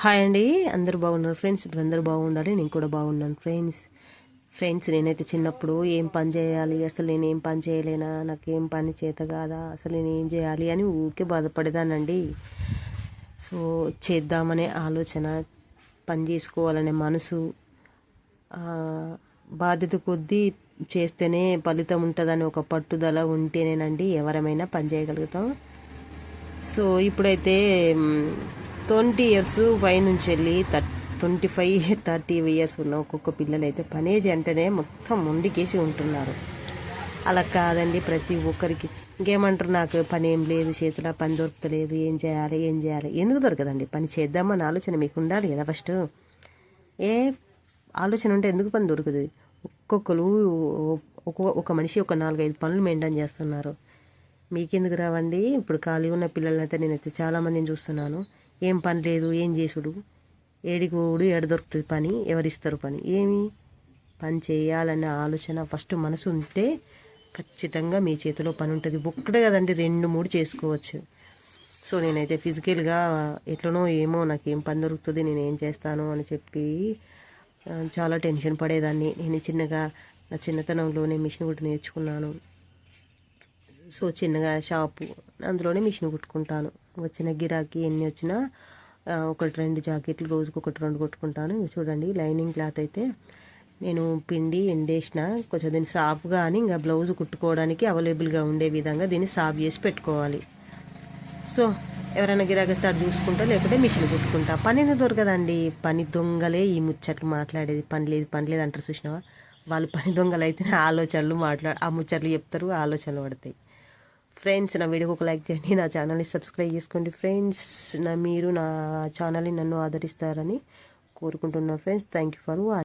Hi అండి. అందరూ బాగున్నారు ఫ్రెండ్స్? ఇప్పుడు అందరూ బాగుండాలి. నేను కూడా బాగున్నాను ఫ్రెండ్స్. ఫ్రెండ్స్ నేనైతే చిన్నప్పుడు ఏం పని చేయాలి? అసలు నేను ఏం పని చేయలేనా? నాకు ఏం పని చేత కాదా? అసలు నేను ఏం చేయాలి అని ఊరికే బాధపడేదానండి సో చేద్దామనే ఆలోచన పని చేసుకోవాలనే మనసు బాధ్యత కొద్దీ చేస్తేనే ఫలితం ఉంటుందని ఒక పట్టుదల ఉంటేనేనండి ఎవరమైనా పని చేయగలుగుతాం. సో ఇప్పుడైతే ట్వంటీ ఇయర్స్ పైనుంచి వెళ్ళి ట్వంటీ ఫైవ్ థర్టీ ఇయర్స్ ఉన్న ఒక్కొక్క పిల్లలు అయితే పనేజ్ అంటేనే మొత్తం ముందుకేసి ఉంటున్నారు. అలా కాదండి ప్రతి ఒక్కరికి. ఇంకేమంటారు నాకు పని ఏం లేదు చేతిలో పని దొరకలేదు ఏం చేయాలి ఏం చేయాలి? ఎందుకు దొరకదండి? పని చేద్దామని ఆలోచన మీకు ఉండాలి కదా ఫస్ట్. ఏ ఆలోచన ఉంటే ఎందుకు పని దొరకదు ఒక్కొక్కరు ఒక మనిషి ఒక నాలుగైదు పనులు మెయింటైన్ చేస్తున్నారు. మీకెందుకు రావండి? ఇప్పుడు ఖాళీ ఉన్న పిల్లలనైతే నేనైతే చాలామందిని చూస్తున్నాను. ఏం పని లేదు ఏం చేసుడు? ఏడికోడు ఏడ దొరుకుతుంది పని? ఎవరిస్తారు పని? ఏమి? పని చేయాలనే ఆలోచన ఫస్ట్ మనసు ఉంటే ఖచ్చితంగా మీ చేతిలో పని ఉంటుంది. ఒక్కటే కదండి రెండు మూడు చేసుకోవచ్చు. సో నేనైతే ఫిజికల్గా ఎట్లనో ఏమో నాకు ఏం పని దొరుకుతుంది నేను ఏం చేస్తాను అని చెప్పి చాలా టెన్షన్ పడేదాన్ని. నేను చిన్నగా నా చిన్నతనంలోనే మిషన్ కూడా నేర్చుకున్నాను. సో చిన్నగా షాపు. అందులోనే మిషన్ కుట్టుకుంటాను. వచ్చిన గిరాకీ ఎన్ని వచ్చినా ఒకటి రెండు జాకెట్లు రోజుకి ఒకటి రెండు కుట్టుకుంటాను. చూడండి లైనింగ్ క్లాత్ అయితే నేను పిండి ఎండేసిన కొంచెం దీన్ని సాఫ్గా అని ఇంకా బ్లౌజ్ కుట్టుకోవడానికి అవైలబుల్గా ఉండే విధంగా దీన్ని సాఫ్ చేసి పెట్టుకోవాలి. సో ఎవరైనా గిరాకీ స్టార్ట్ చూసుకుంటా లేకపోతే మిషన్ కుట్టుకుంటా. పని ఎందుకు దొరకదండి? పని దొంగలే ఈ ముచ్చట్లు మాట్లాడేది. పని లేదు పని లేదు అంటారు చూసినావా? వాళ్ళు పని దొంగలు అయితేనే ఆలోచనలు మాట్లా ఆ ముచ్చట్లు చెప్తారు ఆలోచనలు పడతాయి. ఫ్రెండ్స్ నా వీడియోకి ఒక లైక్ చేయండి నా ఛానల్ని సబ్స్క్రైబ్ చేసుకోండి. ఫ్రెండ్స్ నా మీరు నా ఛానల్ని నన్ను ఆదరిస్తారని కోరుకుంటున్నా friends thank you for watching